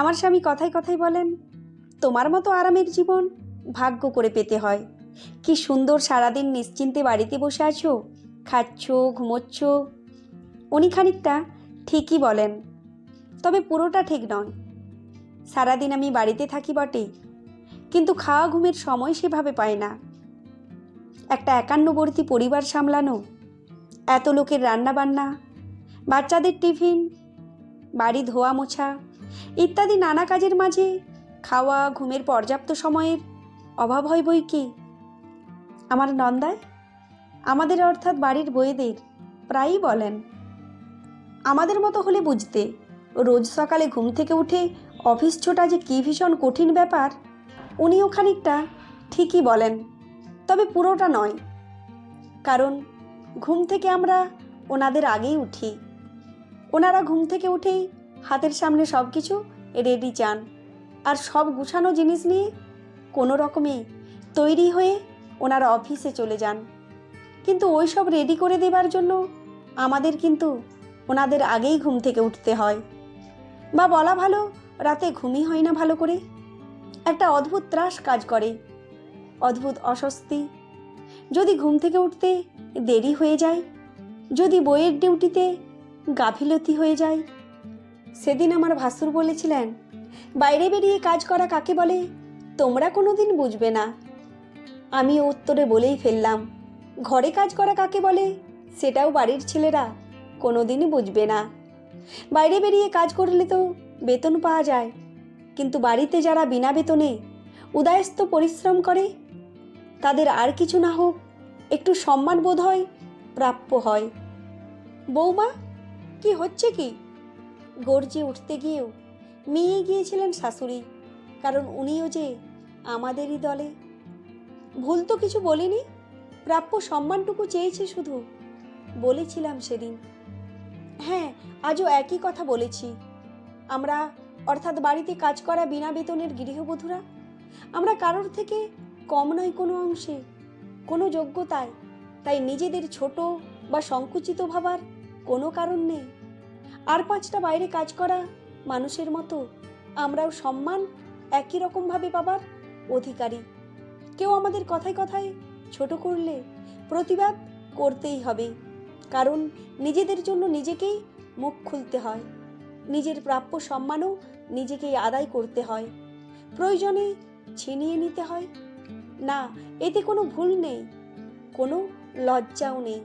আমার স্বামী কথায় কথায় বলেন, তোমার মতো আরামের জীবন ভাগ্য করে পেতে হয়। কি সুন্দর সারাদিন নিশ্চিন্তে বাড়িতে বসে আছো, খাচ্ছ, ঘুমোচ্ছ। উনি খানিকটা ঠিকই বলেন, তবে পুরোটা ঠিক নয়। সারাদিন আমি বাড়িতে থাকি বটে, কিন্তু খাওয়া ঘুমের সময় সেভাবে পায় না। একটা একান্নবর্তী পরিবার সামলানো, এত লোকের রান্নাবান্না, বাচ্চাদের টিফিন, বাড়ি ধোয়া মোছা ইত্যাদি নানা কাজের মাঝে খাওয়া, ঘুমের পর্যাপ্ত সময়ের অভাব হয় বই কি? আমার নন্দায় আমাদের অর্থাৎ বাড়ির বইদের প্রায়ই বলেন, আমাদের মতো হলে বুঝতে রোজ সকালে ঘুম থেকে উঠে অফিস ছোটা যে কী ভীষণ কঠিন ব্যাপার, উনিও খানিকটা ঠিকই বলেন, তবে পুরোটা নয়। কারণ ঘুম থেকে আমরা ওনাদের আগেই উঠি। ওনারা ঘুম থেকে উঠেই হাতের সামনে সব কিছু রেডি চান। আর সব গুছানো জিনিস নিয়ে কোনো রকমে তৈরি হয়ে ওনারা অফিসে চলে যান। কিন্তু ওই সব রেডি করে দেবার জন্য আমাদের কিন্তু ওনাদের আগেই ঘুম থেকে উঠতে হয়। বা বলা ভালো, রাতে ঘুমই হয় না ভালো করে। একটা অদ্ভুত ত্রাস কাজ করে, অদ্ভুত অস্বস্তি। যদি ঘুম থেকে উঠতে দেরি হয়ে যায়, যদি বইয়ের ডিউটিতে গাফিলতি হয়ে যায় সেদিন আমার ভাসুর বলেছিলেন, বাইরে বেরিয়ে কাজ করা কাকে বলে? তোমরা কোনো দিন বুঝবে না। আমি উত্তরে বলেই ফেললাম, ঘরে কাজ করা কাকে বলে? সেটাও বাড়ির ছেলেরা কোনো দিনই বুঝবে না। বাইরে বেরিয়ে কাজ করলে তো বেতন পাওয়া যায়, কিন্তু বাড়িতে যারা বিনা বেতনে উদয়স্ত পরিশ্রম করে, তাদের আর কিছু না হোক, একটু সম্মান বোধ হয় প্রাপ্য হয়। বৌমা, কি হচ্ছে কি? গর্জে উঠতে গিয়েও মেয়ে গিয়েছিলেন শাশুড়ি, কারণ উনিও যে আমাদেরই দলে। ভুল তো কিছু বলিনি, প্রাপ্য সম্মানটুকু চেয়েছে শুধু, বলেছিলাম সেদিন। হ্যাঁ আজও একই কথা বলেছি। আমরা, অর্থাৎ বাড়িতে কাজ করা বিনা বেতনের গৃহবধূরা, আমরা কারোর থেকে কম নয় কোনো অংশে, কোনো যোগ্যতায়, তাই নিজেদের ছোট বা সংকুচিত ভাবার কোনো কারণ নেই। আর পাঁচটা বাইরে কাজ করা মানুষের মতো, আমরাও সম্মান একই রকমভাবে পাবার অধিকারী। কেউ আমাদের কথায় কথায় ছোট করলে প্রতিবাদ করতেই হবে, কারণ নিজেদের জন্য নিজেকেই মুখ খুলতে হয়। নিজের প্রাপ্য সম্মানও নিজেকেই আদায় করতে হয়। প্রয়োজনে ছিনিয়ে নিতে হয়। না, এতে কোনো ভুল নেই, কোনো লজ্জাও নেই।